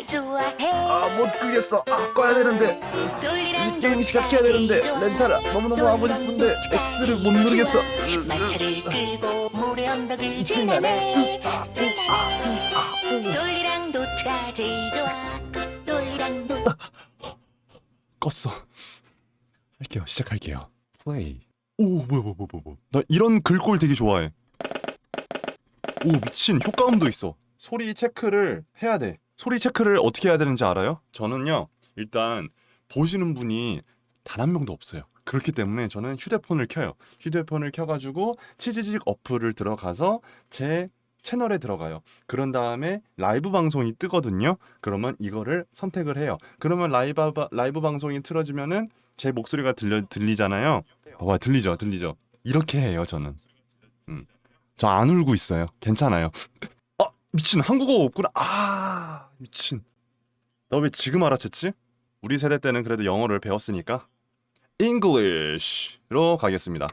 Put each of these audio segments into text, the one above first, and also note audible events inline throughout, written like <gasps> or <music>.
날 좋아해 아못 끄겠어 아 꺼야 되는데 이제 게임 시작해야 되는데. 렌탈아 너무너무 하고 싶은데 X를 못 누르겠어. 마차를 끌고 모래 언덕을. 지나네 돌리랑 도치가 제일 좋아 돌리랑 도 껐어. 할게요. 시작할게요. 플레이. 오 뭐야 뭐야 뭐야 뭐야. 나 이런 글꼴 되게 좋아해. 오 미친 효과음도 있어. 소리 체크를 해야 돼. 소리 체크를 어떻게 해야 되는지 알아요? 저는요 일단 보시는 분이 단 한 명도 없어요. 그렇기 때문에 저는 휴대폰을 켜요. 휴대폰을 켜가지고 치즈직 어플을 들어가서 제 채널에 들어가요. 그런 다음에 라이브 방송이 뜨거든요. 그러면 이거를 선택을 해요. 그러면 라이브 바- 라이브 방송이 틀어지면은 제 목소리가 들려 들리잖아요. 봐봐 들리죠, 들리죠. 이렇게 해요 저는. 음. 저 안 울고 있어요. 괜찮아요. 아 미친 한국어 없구나. 아 미친. 나왜 지금 알아챘지? 우리 세대 때는 그래도 영어를 배웠으니까. English로 가겠습니다.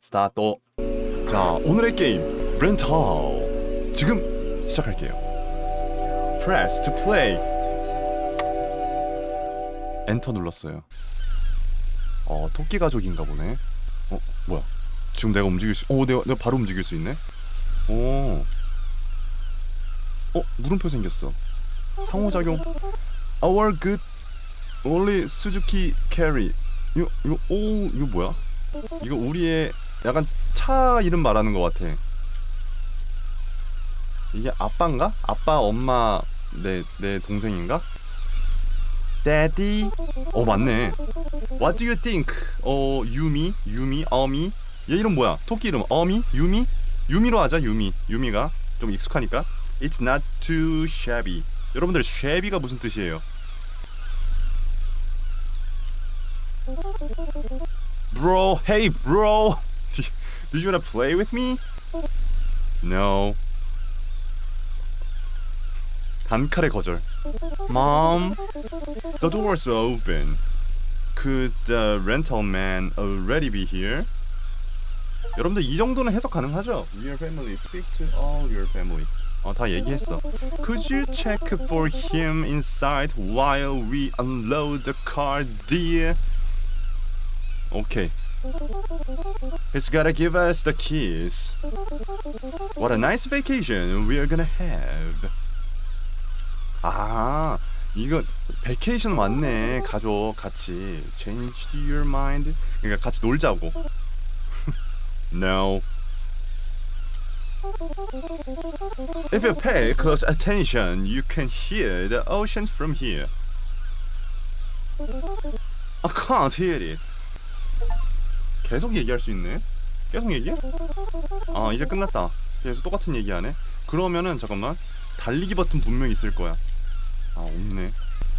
스타트. 자 오늘의 게임 렌탈 지금 시작할게요. Press to play. 엔터 눌렀어요. 어 토끼 가족인가 보네. 어 뭐야? 지금 내가 움직일 수? 어 내가 내가 바로 움직일 수 있네. 오. 어 물음표 생겼어. 상호작용. Our good only Suzuki carry. 이거 이거 오 이거 뭐야? 이거 우리의 약간 차 이름 말하는 것 같아. 이게 아빠인가? 아빠, 엄마, 내 내 동생인가? Daddy. 어 맞네. What do you think? 어 유미, 유미, 어미. 얘 이름 뭐야? 토끼 이름 어미, 유미, 유미로 하자. 유미, 유미가 좀 익숙하니까. It's not too shabby. 여러분들 shabby가 무슨 뜻이에요? Bro, hey did you wanna play with me? No. 단칼의 거절. Mom, the door's open. Could the rental man already be here? 여러분들 이 정도는 해석 가능하죠? Your family, speak to all your family. 어, 다 얘기했어. Could you check for him inside while we unload the car, dear? Okay. He's gotta give us the keys. What a nice vacation we're gonna have. 아, 이거 베케이션 왔네. 가족 같이. Change your mind. 그러니까 같이 놀자고. no. If you pay close attention, you can hear the ocean from here. I can't hear it. 계속 얘기할 수 있네. 계속 얘기해? 아 이제 끝났다. 계속 똑같은 얘기하네. 그러면은 잠깐만 달리기 버튼 분명 히 있을 거야. 아 없네.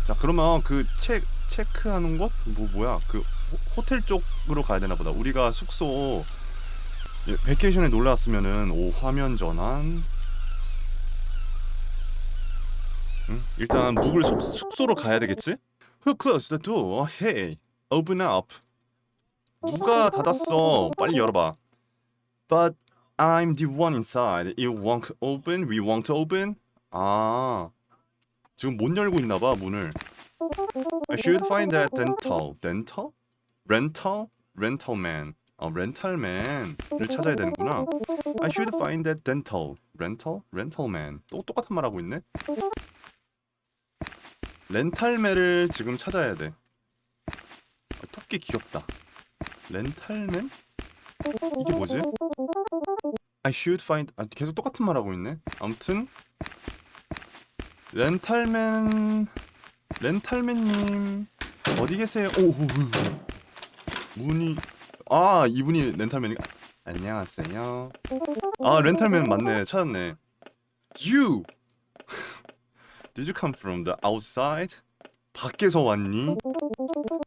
자 그러면 그 체, 체크하는 곳? 뭐 뭐야? 그 호, 호텔 쪽으로 가야 되나 보다. 우리가 숙소 예, 베케이션에 놀러 왔으면은 오 화면 전환. 응? 일단 묵을 숙, 숙소로 가야 되겠지? Who closed the door? Hey, open up. 누가 닫았어? 빨리 열어봐. But I'm the one inside. It won't open. We won't open. 아, 지금 못 열고 있나 봐 문을. I should find that dental. dental? rental? rental man. 아, rental man을 찾아야 되는구나. I should find that dental. rental? rental man. 또 똑같은 말 하고 있네. 렌탈맨을 지금 찾아야 돼. 아, 토끼 귀엽다. 렌탈맨? 이게 뭐지? I should find 아 계속 똑같은 말 하고 있네. 아무튼 렌탈맨 렌탈맨님 어디 계세요? 오. 문이 아 이분이 렌탈맨이 안녕하세요. 아 렌탈맨 맞네 찾았네. You Did you come from the outside? 밖에서 왔니?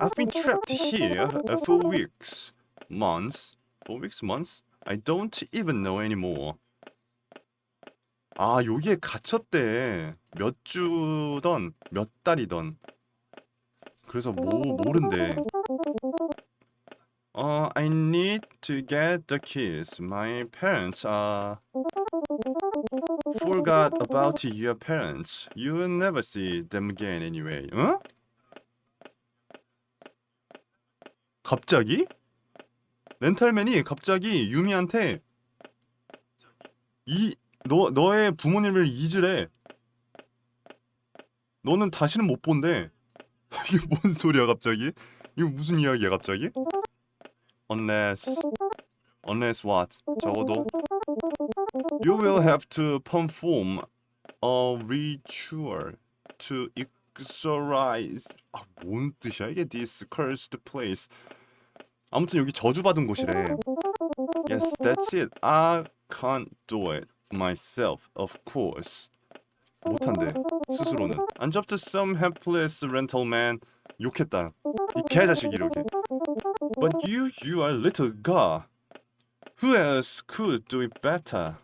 I've been trapped here for weeks, months, for weeks, months. I don't even know anymore. 아, 여기에 갇혔대. 몇 주던 몇 달이던. 그래서 뭐 모른대. Uh, I need to get the keys. My parents uh forgot about your parents. You will never see them again anyway. 어? 갑자기? 렌탈맨이 갑자기 유미한테 이 너 너의 부모님을 잊으래. 너는 다시는 못 본대. 이게 뭔 소리야 갑자기? 이거 무슨 이야기야 갑자기? Unless unless what? 적어도 you will have to perform a ritual to exorcise. 아, 뭔 뜻이야 이게 this cursed place? 아무튼 여기 저주받은 곳이래. Yes, that's it. I can't do it myself, of course. 못한대 스스로는. I'm just some helpless rental man. 욕했다. 이 개자식 이렇게. But you, you are little guy. Who else could do it better?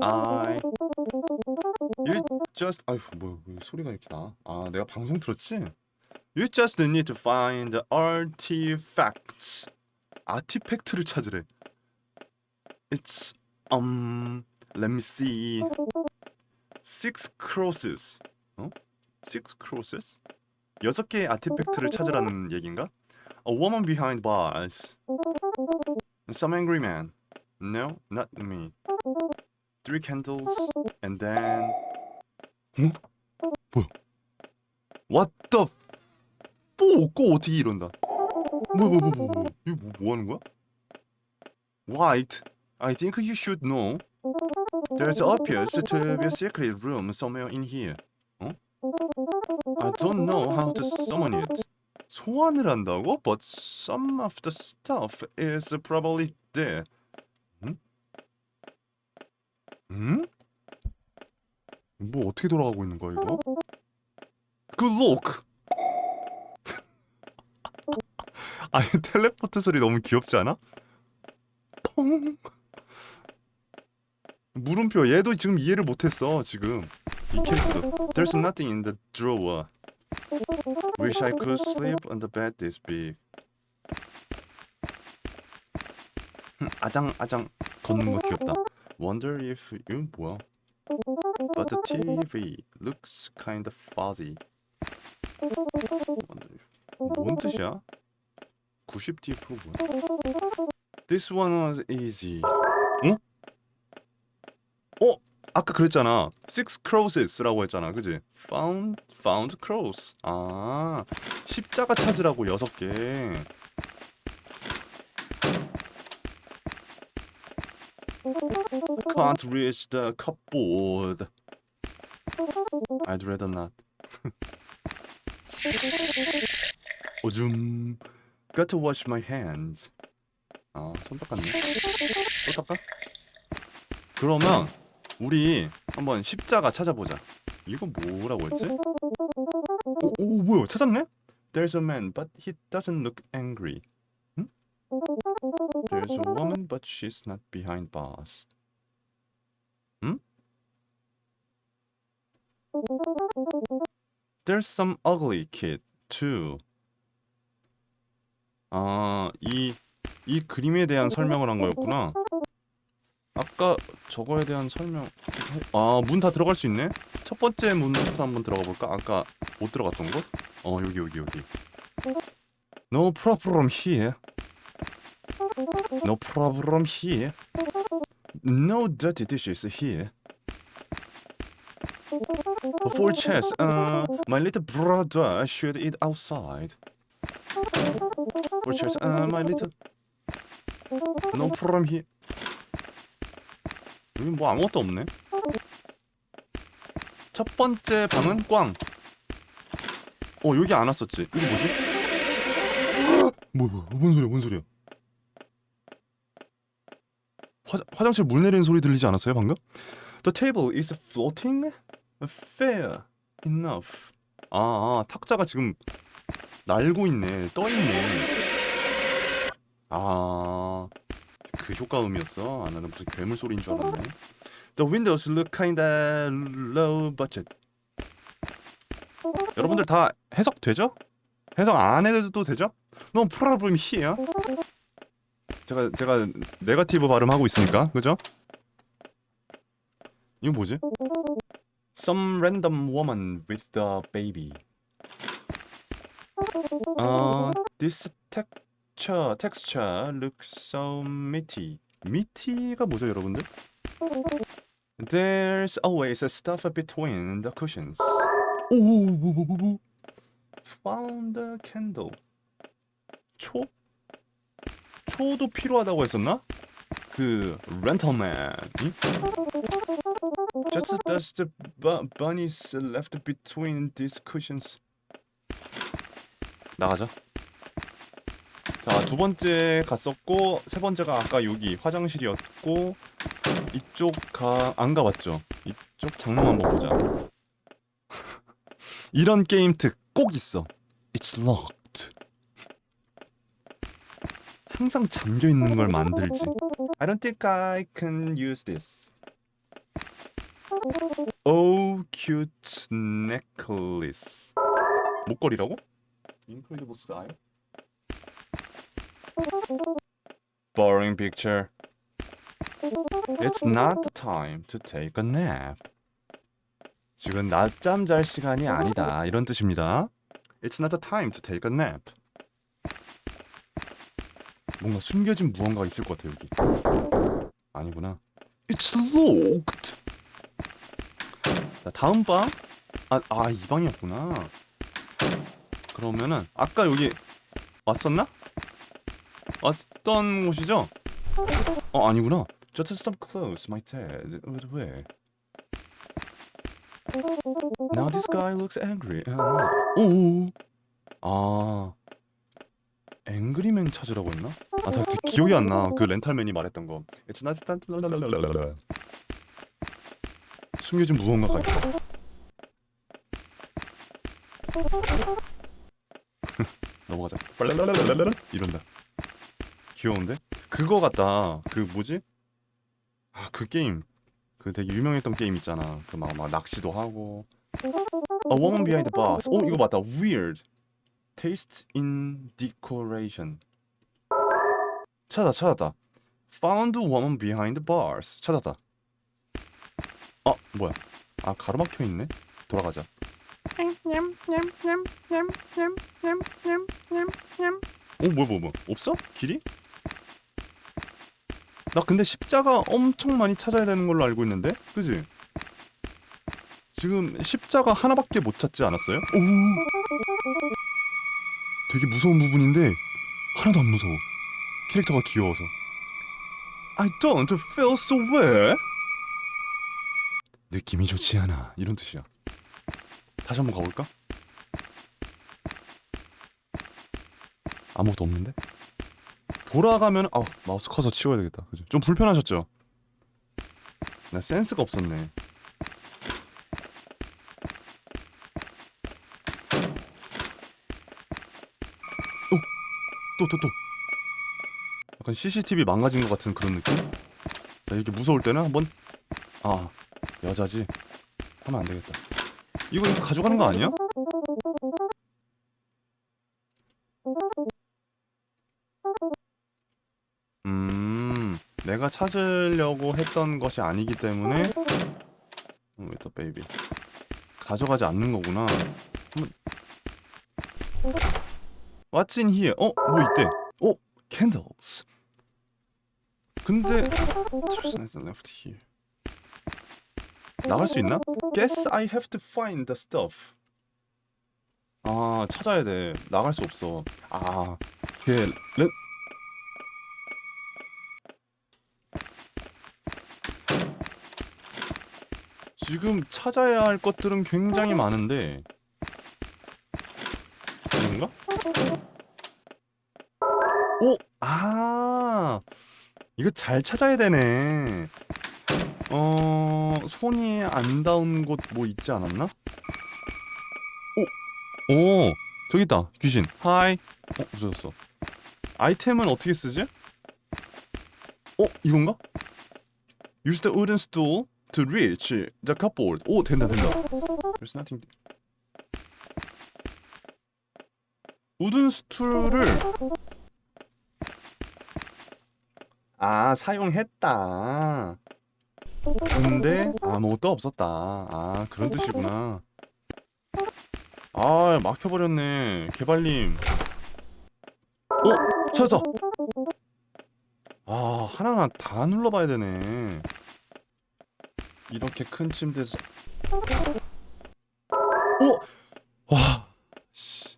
I. You just. 아휴 뭐, 뭐 소리가 이렇게 나? 아 내가 방송 틀었지? You just need to find the artifacts. 아티팩트를 찾으래. It's um. Let me see. Six crosses. 어? Six crosses? 여섯 개의 아티팩트를 찾으라는 얘긴가? A woman behind bars. Some angry man. No, not me. Three candles and then. 어? 뭐야? What the? 뽀! 꼬 어떻게 이런다? 뭐야 뭐야 뭐야 뭐야? 이거 뭐, 뭐 하는 거야? White. I think you should know. There's appears to be a secret room somewhere in here. 어? I don't know how to summon it. 소환을 한다고? But some of the stuff is probably there. 응? 응? 뭐 어떻게 돌아가고 있는 거야 이거? Good luck. 아니 텔레포트 소리 너무 귀엽지 않아? 퐁. 물음표 얘도 지금 이해를 못했어 지금 이 캐릭터도 There's nothing in the drawer Wish I could sleep on the bed this big 흠, 아장 아장 걷는 거 귀엽다 Wonder if 이건 뭐야 But the TV looks kind of fuzzy Wonder if- 뭔 뜻이야? 90D 프로 뭐야? This one was easy 어? 어? 아까 그랬잖아. Six croses라고 했잖아. 그지? Found found cross. 아. 십자가 찾으라고 여섯 개. Can't reach the cupboard. I'd rather not. 오줌. Got to wash my hands. 아, 손 닦았네. 또 닦아? 그러면 우리 한번 십자가 찾아보자. 이거 뭐라고 했지? 오, 오 뭐야? 찾았네? There's a man, but he doesn't look angry. 응? There's a woman, but she's not behind bars. 응? There's some ugly kid too. 아, 이, 이 그림에 대한 설명을 한 거였구나. 아까 저거에 대한 설명 아 문 다 들어갈 수 있네 첫 번째 문부터 한번 들어가 볼까 아까 못 들어갔던 곳? 어 여기 여기 여기 No problem here No problem here No dirty dishes here Four chairs uh, My little brother should eat outside Four chairs uh, My little No problem here 여기 뭐 아무것도 없네. 첫 번째 방은 꽝. 어 여기 안 왔었지. 이거 뭐지? 뭐야 뭐야 뭔 소리야 뭔 소리야? 화 화장실 물 내리는 소리 들리지 않았어요 방금? The table is floating. Fair enough. 아, 아 탁자가 지금 날고 있네. 떠 있네. 아. 그 효과음이었어. 아, 나는 무슨 괴물 소리인 줄 알았네. The windows look kinda low budget. 여러분들 다 해석 되죠? 해석 안 해도 되죠? No problem here. 제가 제가 네거티브 발음하고 있으니까 그죠? 이거 뭐지? Some random woman with a baby. 어, this texture texture looks so meaty. meaty가 뭐죠, 여러분들? There's always a stuff between the cushions. 오, 뭐, 뭐, 뭐, 뭐. Found a candle. 초? 초도 필요하다고 했었나? 그 렌터맨이? Just as the bu- bunnies left between these cushions. 나가자. 자, 두 번째 갔었고 세 번째가 아까 여기 화장실이었고 이쪽 가 안 가봤죠. 이쪽 장롱 한번 보자. <laughs> 이런 게임 특 꼭 있어. It's locked. 항상 잠겨 있는 걸 만들지. I don't think I can use this. Oh, cute necklace. 목걸이라고? Incredible style. Boring picture. It's not the time to take a nap. 지금 낮잠 잘 시간이 아니다. 이런 뜻입니다. It's not the time to take a nap. 뭔가 숨겨진 무언가가 있을 것 같아 여기. 아니구나. It's locked. 자 다음 방. 아 아 이 방이었구나. 그러면은 아까 여기 왔었나? 왔던 곳이죠? 어 아니구나. Just stop close, my dad. 왜? Now this guy looks angry. 아, 오. 아. 앵그리맨 찾으라고 했나? 아, 나 그- 기억이 안 나. 그 렌탈맨이 말했던 거. It's not that 랄랄랄랄랄랄. 숨겨진 무언가가 있다. <laughs> 넘어가자. 랄랄랄랄랄랄 이런다. 귀여운데? 그거 같다. 그 뭐지? 아, 그 게임. 그 되게 유명했던 게임 있잖아. 그 막 막 낚시도 하고. A woman behind the bars. 오, 이거 맞다. Weird. Taste in decoration. 찾았다, 찾았다. Found woman behind the bars. 찾았다. 아, 뭐야? 아, 가로막혀 있네. 돌아가자. 오, 뭐야, 뭐야, 뭐야? 없어? 길이? 나 근데 십자가 엄청 많이 찾아야 되는 걸로 알고 있는데, 그지? 지금 십자가 하나밖에 못 찾지 않았어요? 오, 되게 무서운 부분인데 하나도 안 무서워. 캐릭터가 귀여워서. I don't feel so well. 느낌이 좋지 않아. 이런 뜻이야. 다시 한번 가볼까? 아무것도 없는데? 돌아가면 아 마우스 커서 치워야 되겠다. 그죠? 좀 불편하셨죠? 나 센스가 없었네. 또또 또. 약간 CCTV 망가진 것 같은 그런 느낌? 자, 이렇게 무서울 때는 한번 아 여자지 하면 안 되겠다. 이거 이거 가져가는 거 아니야? 내가 찾으려고 했던 것이 아니기 때문에 어, 왜또 베이비 가져가지 않는 거구나. 한번 What's in here? 어, 뭐 있대? 어, candles. 근데 there's nothing left here. 나갈 수 있나? Guess I have to find the stuff. 아, 찾아야 돼. 나갈 수 없어. 아, 그 렌... 지금 찾아야 할 것들은 굉장히 많은데 이건가? 오! 아! 이거 잘 찾아야 되네. 어, 손이 안 닿은 곳 뭐 있지 않았나? 오! 오! 저기 있다. 귀신. 하이. 어, 없어졌어. 아이템은 어떻게 쓰지? 어, 이건가? Use the wooden stool to reach the cupboard. 오, 된다, 된다. There's nothing. 우든 스툴을 아 사용했다. 근데 아무것도 없었다. 아 그런 뜻이구나. 아 막혀버렸네 개발님. 어 찾았다. 아 하나하나 다 눌러봐야 되네. 이렇게 큰 침대에서. 어? 와. 씨.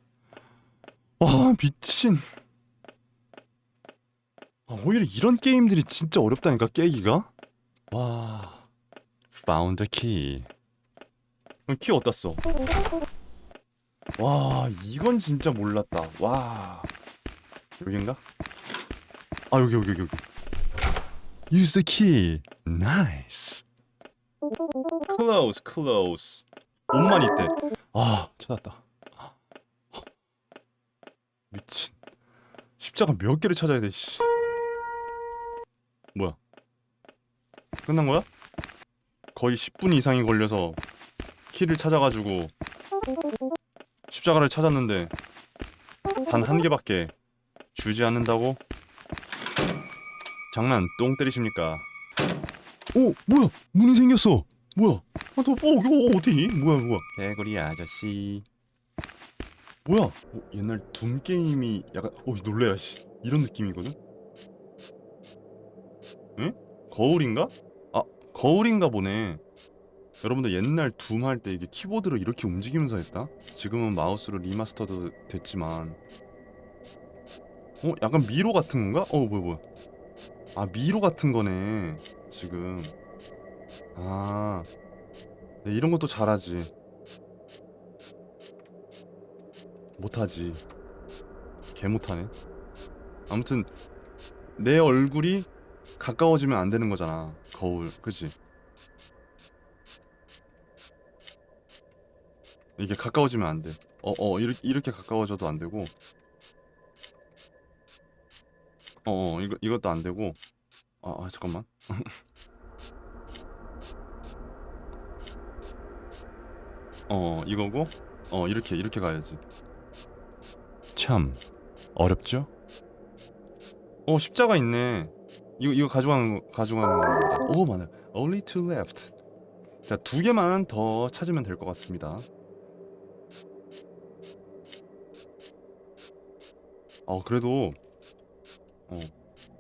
와 미친. 아, 오히려 이런 게임들이 진짜 어렵다니까 깨기가. 와. Key. 어, 키 어디다 써? 와 이건 진짜 몰랐다. 와. 여긴가? 아 여기 여기 여기. Use the key. Nice. Close, close. 옷만 있대. 아 찾았다. 미친. 십자가 몇 개를 찾아야 돼. 씨. 뭐야? 끝난 거야? 거의 10분 이상이 걸려서 키를 찾아가지고 십자가를 찾았는데 단 한 개밖에 주지 않는다고? 장난 똥 때리십니까? 오 뭐야? 문이 생겼어. 뭐야? 아너 어, 이거 어디? 뭐야 뭐야? 개구리 아저씨. 뭐야? 어, 옛날 둠 게임이 약간 어 놀래라 씨. 이런 느낌이거든? 응? 거울인가? 아 거울인가 보네. 여러분들 옛날 둠 할 때 이게 키보드로 이렇게 움직이면서 했다? 지금은 마우스로 리마스터도 됐지만. 어 약간 미로 같은 건가? 어 뭐야 뭐야 아 미로 같은 거네 지금. 아 네, 이런 것도 잘하지. 못하지. 개 못하네. 아무튼 내 얼굴이 가까워지면 안 되는 거잖아 거울. 그치? 이게 가까워지면 안돼. 어어 이렇게, 이렇게 가까워져도 안 되고. 어어 이거 이것도 안 되고 아, 아 잠깐만. 어 이거고? 어 이렇게 이렇게 가야지. 참 어렵죠? 어 십자가 있네. 이거 이거 가져가는 거 가져가는 보다. 오 맞네 only two left. 자 두 개만 더 찾으면 될 것 같습니다. 어 그래도 어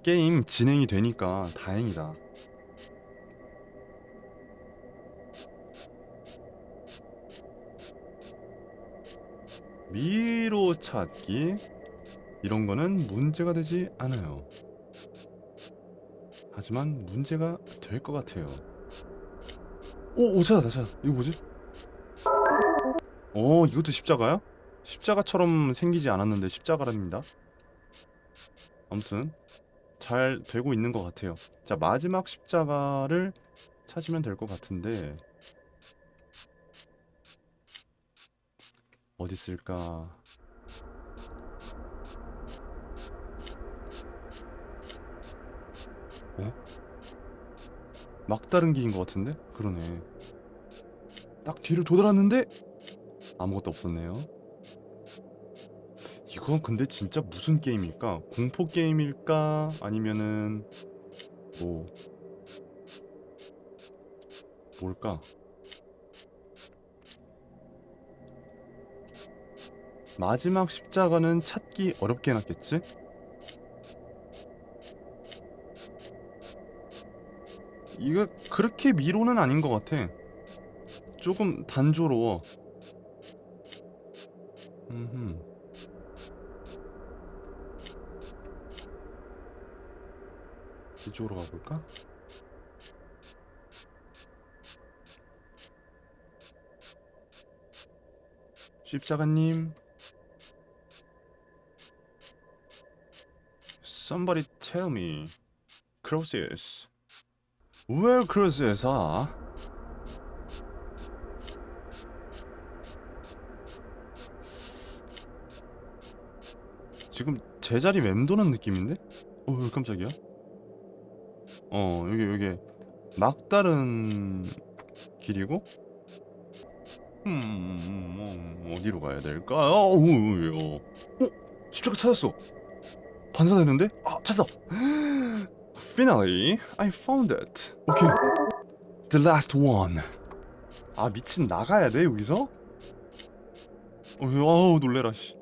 게임 진행이 되니까 다행이다 미로 찾기 이런 거는 문제가 되지 않아요. 하지만 문제가 될 것 같아요. 오, 오 찾았다, 찾았다. 이거 뭐지? 오, 이것도 십자가야? 십자가처럼 생기지 않았는데 십자가랍니다. 아무튼 잘 되고 있는 것 같아요. 자, 마지막 십자가를 찾으면 될 것 같은데 어디 있을까? 어? 막다른 길인 것 같은데? 그러네. 딱 뒤를 돌아왔는데 아무것도 없었네요. 이건 근데 진짜 무슨 게임일까? 공포 게임일까? 아니면은 뭐 뭘까? 마지막 십자가는 찾기 어렵게 해놨겠지? 이거 그렇게 미로는 아닌 것 같아. 조금 단조로워. 음흠. 이쪽으로 가볼까? 십자가님 Somebody tell me Croesus Where Croesus are? 지금 제자리 맴도는 느낌인데? 어 깜짝이야 어 여기 여기 막다른 길이고 음, 음, 음, 어디로 가야 될까? 어, 어, 어, 어. 십자가 찾았어. 반사되는데? 아 찾았다. <gasps> Finally, I found it. 오케이. The last one. 아 미친 나가야 돼 여기서? 어우 놀래라 씨.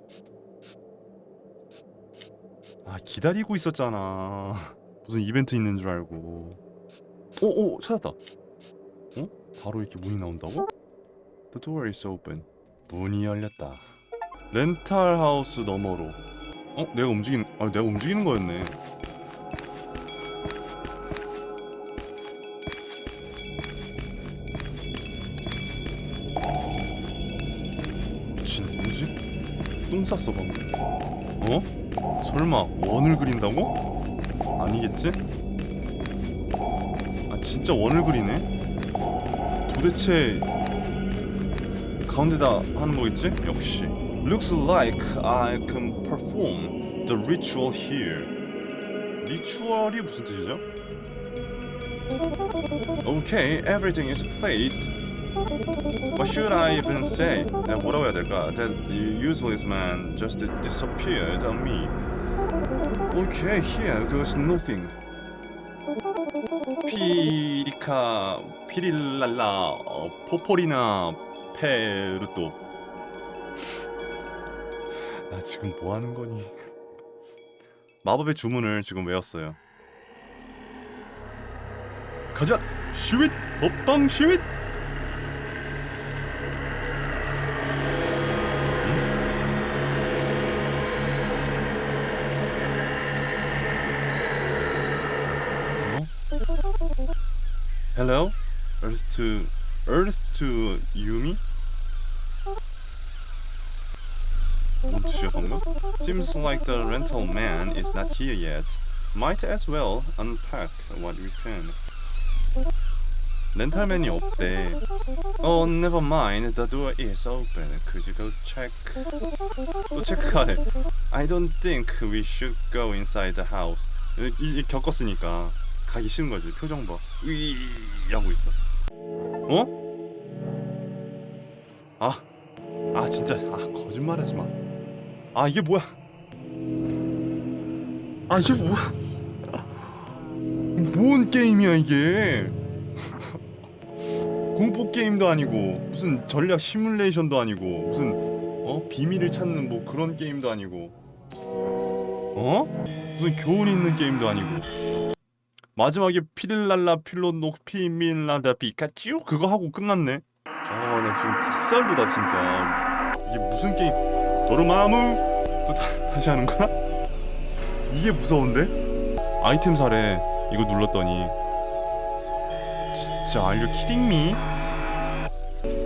아 기다리고 있었잖아. 무슨 이벤트 있는 줄 알고. 오오 찾았다. 어? 바로 이렇게 문이 나온다고? The door is open. 문이 열렸다. 렌탈 하우스 너머로. 어? 내가 움직이는 아 내가 움직이는 거였네. 미친 뭐지? 똥 쌌어 방금. 어? 설마 원을 그린다고? 아니겠지? 아 진짜 원을 그리네? 도대체 가운데다 하는 거겠지? 역시 Looks like I can perform the ritual here 리추얼이 무슨 뜻이죠? Okay, everything is placed What should I even say? 뭐라고 해야 될까? That useless man just disappeared on me Okay, here goes nothing 피리카 피릴랄라 어, 포포리나 페르토 나 지금 뭐 하는 거니? 마법의 주문을 지금 외웠어요. 가자! 슈윗! 법방 슈윗! Hello? Earth to Earth to Yumi? 뭔 뜻이야 방금? Seems like the rental man is not here yet. Might as well unpack what we can. 렌탈맨이 없대. Oh, never mind. The door is open. Could you go check? 또 체크하래. <laughs> I don't think we should go inside the house. 이, 이 겪었으니까 가기 싫은 거지. 표정 봐. 으이 하고 있어. 어? 아, 아 진짜 아 거짓말하지 마. 아 이게 뭐야? 아 이게 뭐야? 뭔 게임이야 이게? <laughs> 공포 게임도 아니고 무슨 전략 시뮬레이션도 아니고 무슨 어 비밀을 찾는 뭐 그런 게임도 아니고 어 무슨 교훈 있는 게임도 아니고 마지막에 피릴랄라 필로노 피밀라다 피카츄 그거 하고 끝났네. 아 나 지금 박살도다 진짜 이게 무슨 게임? 도르마무 또 다, 다시 하는 거야? 이게 무서운데? 아이템 사래 이거 눌렀더니 진짜 kidding me?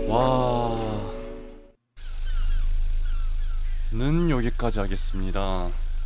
와... 는 여기까지 하겠습니다